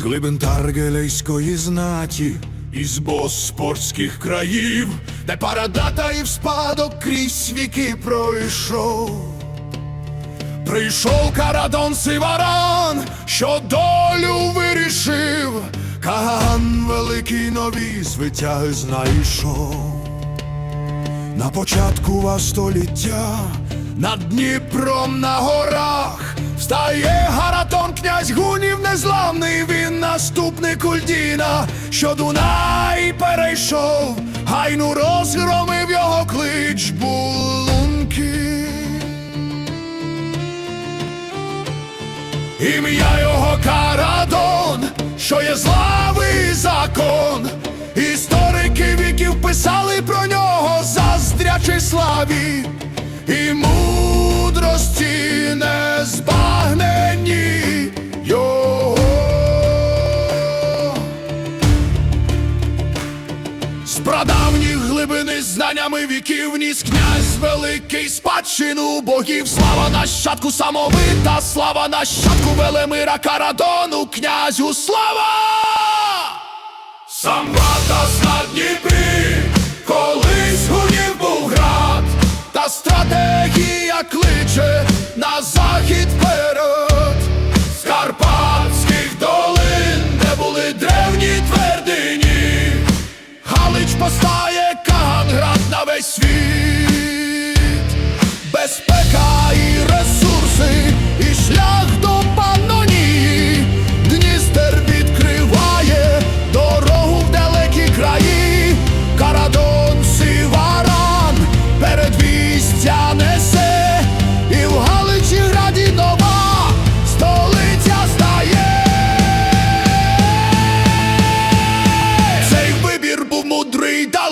глибин Таргелейської знаті, із боспорських країв, де парадата і в спадок крізь віки пройшов. Прийшов Карадон Сиваран, що долю вирішив, Каган великий нові звитяги знайшов. На початку ва століття над Дніпром на горах Встає Гаратон, князь гунів незламний, він наступник Ульдіна, що Дунай перейшов, гайну розгромив його клич булунки. Ім'я його Карадон, що є славий закон. Історики віків писали глибини віків ніс князь великий спадщину богів. Слава нащадку самовита, слава нащадку Велемира Карадону, князю слава! Сам Ватас на Дніпрі, колись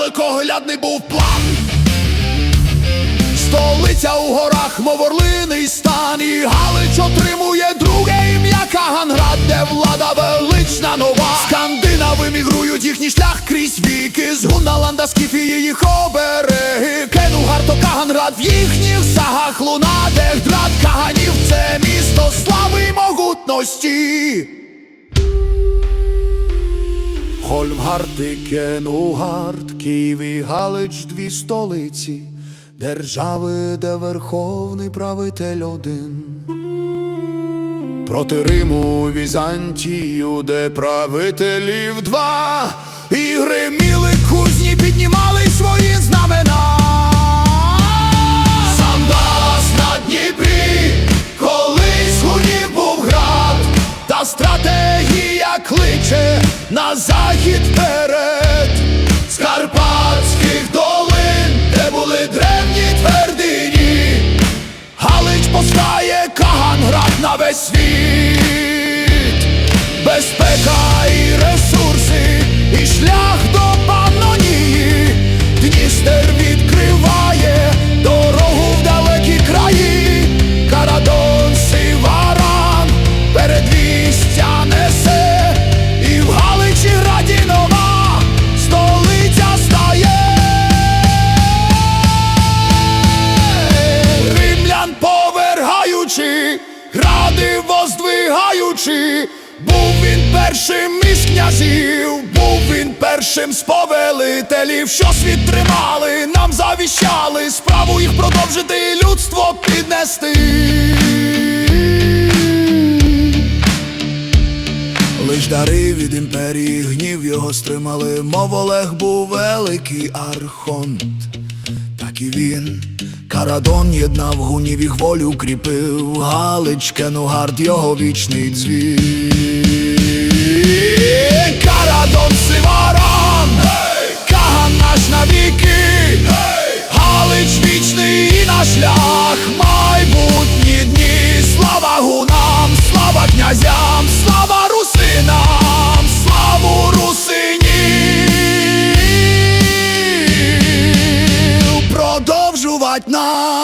далекоглядний був план. Столиця у горах, мов орлиний стан, і Галич отримує друге ім'я Каганград, де влада велична нова. Скандинави мігрують їхній шлях крізь віки, з Гунналанда, Скіфії їх обереги. Кенугар то Каганград в їхніх сагах луна, де град Каганів це місто слави й могутності. Хольмгард і Кенугард, Київ і Галич дві столиці, держави, де верховний правитель один. Проти Риму Візантію, де правителів два, і гриміли кузні, піднімали свої знамена. На захід вперед, з Карпатських долин, де були древні твердині. Галич постає Каганград на весь світ, безпека і ресурси, і шлях до був він першим із князів, був він першим з повелителів, що світ тримали, нам завіщали справу їх продовжити, і людство піднести. Лиш дари від імперії гнів його стримали, мов Олег був великий архонт, так і він. Карадон єднав гунів їх волю кріпив, Галичке, ну гард, його вічний дзвін. Карадон Сивара Right now.